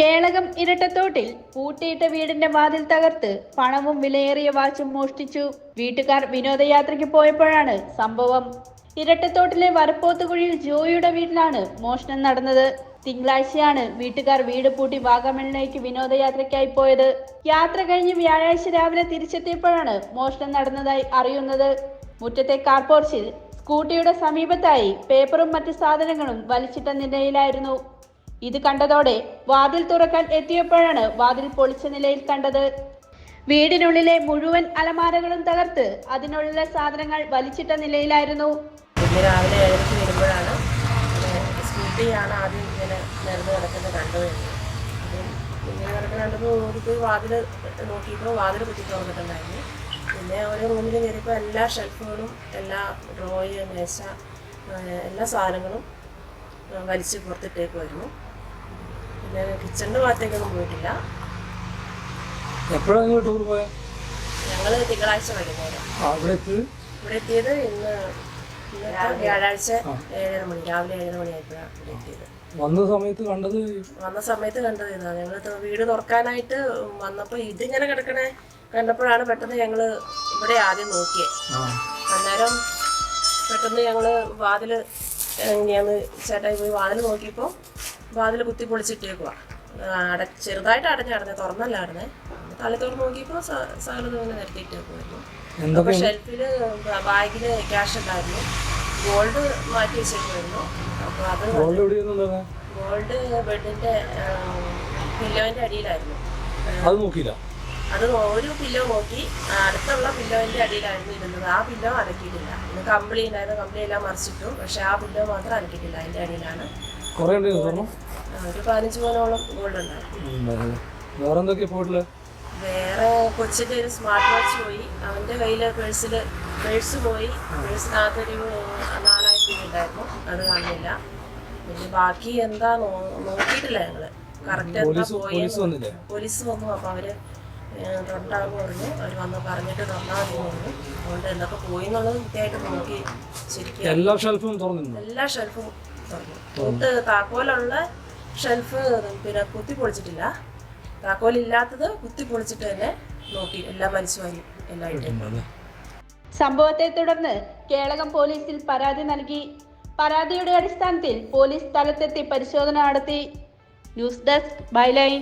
കേളകം ഇരട്ടത്തോട്ടിൽ പൂട്ടിയിട്ട വീടിന്റെ വാതിൽ തകർത്ത് പണവും വിലയേറിയ വാച്ചും മോഷ്ടിച്ചു. വീട്ടുകാർ വിനോദയാത്രയ്ക്ക് പോയപ്പോഴാണ് സംഭവം. ഇരട്ടത്തോട്ടിലെ വരപ്പോത്തുകുഴിയിൽ ജോയിയുടെ വീട്ടിലാണ് മോഷണം നടന്നത്. തിങ്കളാഴ്ചയാണ് വീട്ടുകാർ വീട് പൂട്ടി വാഗമണിലേക്ക് വിനോദയാത്രയ്ക്കായി പോയത്. യാത്ര കഴിഞ്ഞ് വ്യാഴാഴ്ച രാവിലെ തിരിച്ചെത്തിയപ്പോഴാണ് മോഷണം നടന്നതായി അറിയുന്നത്. മുറ്റത്തെ കാർപോർച്ചിൽ സ്കൂട്ടിയുടെ സമീപത്തായി പേപ്പറും മറ്റ് സാധനങ്ങളും വലിച്ചിട്ട നിലയിലായിരുന്നു. ഇത് കണ്ടതോടെ വാതിൽ തുറക്കാൻ എത്തിയപ്പോഴാണ് വാതിൽ പൊളിച്ച നിലയിൽ കണ്ടത്. വീടിനുള്ളിലെ മുഴുവൻ അലമാരകളും തകർത്ത് അതിനുള്ളിലെ സാധനങ്ങൾ വലിച്ചിട്ട നിലയിലായിരുന്നു. ഇന്ന് രാവിലെ ഏഴരയ്ക്ക് വരുമ്പോഴാണ് ആദ്യം ഇങ്ങനെ നിരന്ന് കിടക്കുന്നത് കണ്ടത് ഇങ്ങനെ കിടക്കുന്ന കണ്ടപ്പോൾ നോക്കിപ്പോയി വാതിൽ നോക്കിയപ്പോൾ വാതിൽ കുത്തി തുറന്നിട്ടുണ്ടായിരുന്നു. പിന്നെ ഒരു റൂമിൽ കയറിയപ്പോൾ എല്ലാ ഷെൽഫുകളും എല്ലാ ഡ്രോയ് മേശ എല്ലാ സാധനങ്ങളും വലിച്ച് പുറത്തിട്ടേക്കുമായിരുന്നു പിന്നെ കിച്ചണിന്റെ ഭാഗത്തേക്കൊന്നും പോയിട്ടില്ല. എപ്പോഴാണ് നിങ്ങൾ ടൂർ പോയത് ഞങ്ങൾ തിങ്കളാഴ്ച വൈകുന്നേരം. അവിടെ ഇവിടെ എത്തിയത് ഇന്ന് വ്യാഴാഴ്ച ഏഴര മണി രാവിലെ ഏഴര മണിയായപ്പോഴാണ് ഇവിടെ എത്തിയത്. വന്ന സമയത്ത് കണ്ടത് വന്ന സമയത്ത് കണ്ടത് ഇതാ ഞങ്ങൾ വീട് തുറക്കാനായിട്ട് വന്നപ്പോൾ ഇതിങ്ങനെ കിടക്കണേ കണ്ടപ്പോഴാണ് പെട്ടെന്ന് ഞങ്ങൾ ഇവിടെ ആദ്യം നോക്കിയത് ആ. അന്നേരം പെട്ടെന്ന് ഞങ്ങൾ വാതിൽ ഞാൻ ചേട്ടായി പോയി വാതിൽ നോക്കിയപ്പോൾ വാതിൽ കുത്തി പൊളിച്ചിട്ടേക്കുക അട ചെറുതായിട്ട് അടഞ്ഞാടനെ തുറന്നല്ലായിരുന്നേ. തല തുറന്ന് നോക്കിയപ്പോൾ സാധനം ഇങ്ങനെ നിരത്തിയിട്ടേക്കുമായിരുന്നു അപ്പോൾ ഷെൽഫിൽ ബാഗിൽ ക്യാഷ് ഉണ്ടായിരുന്നു. ഗോൾഡ് മാറ്റി വെച്ചേക്കുമായിരുന്നു അപ്പോൾ അത് ഗോൾഡ് ബെഡിന്റെ പില്ലോന്റെ അടിയിലായിരുന്നു. അത് നോക്കിയില്ല? അത് ഒരു പില്ലോ നോക്കി അടുത്തുള്ള പില്ലോന്റെ അടിയിലായിരുന്നു ഇരുന്നത്. ആ പില്ലോ അനക്കിയിട്ടില്ല കമ്പിളി ഉണ്ടായിരുന്നു കമ്പിളി എല്ലാം മറിച്ചിട്ടു. പക്ഷെ ആ പില്ലോ മാത്രം അനക്കിയിട്ടില്ല അതിന്റെ അടിയിലാണ്. കുറേ ഉണ്ടായിരുന്നു സ്വർണം ഒരു പതിനഞ്ച് പവനോളം ഗോൾഡ് ഉണ്ടായിരുന്നു. വേറെ എന്തൊക്കെയാ പോയിട്ടുള്ളത് വേറെ കൊച്ചിന്റെ ഒരു സ്മാർട്ട് വാച്ച് പോയി. അവന്റെ കയ്യിൽ പേഴ്സിൽ പേഴ്സ് പോയി. പേഴ്സിനകത്തൊരു നാലായിരം രൂപ ഉണ്ടായിരുന്നു. അത് കാണില്ല പിന്നെ ബാക്കി എന്താ നോക്കിയിട്ടില്ല ഞങ്ങൾ. കറക്റ്റ് എന്താ പോയി പോലീസ് വന്നു. അപ്പൊ അവർ തൊണ്ടാകും പറഞ്ഞു. അവർ വന്ന് പറഞ്ഞിട്ട് തന്നാൽ മതി പറഞ്ഞു. അതുകൊണ്ട് എന്തൊക്കെ പോയി എന്നുള്ളത് കൃത്യമായിട്ട് നോക്കി ശരിക്കും എല്ലാ ഷെൽഫും എല്ലാ ഷെൽഫും തുറന്നു താക്കോലുള്ള ഷെൽഫ് പിന്നെ കുത്തി പൊളിച്ചിട്ടില്ല. താക്കോലില്ലാത്തത് കുത്തി പൊളിച്ചിട്ട് തന്നെ നോക്കി എല്ലാം മനസ്സുമായി എല്ലായിട്ടും എല്ലാം സംഭവത്തെ തുടർന്ന് കേളകം പോലീസിൽ പരാതി നൽകി. പരാതിയുടെ അടിസ്ഥാനത്തിൽ പോലീസ് സ്ഥലത്തെത്തി പരിശോധന നടത്തി. News desk byline.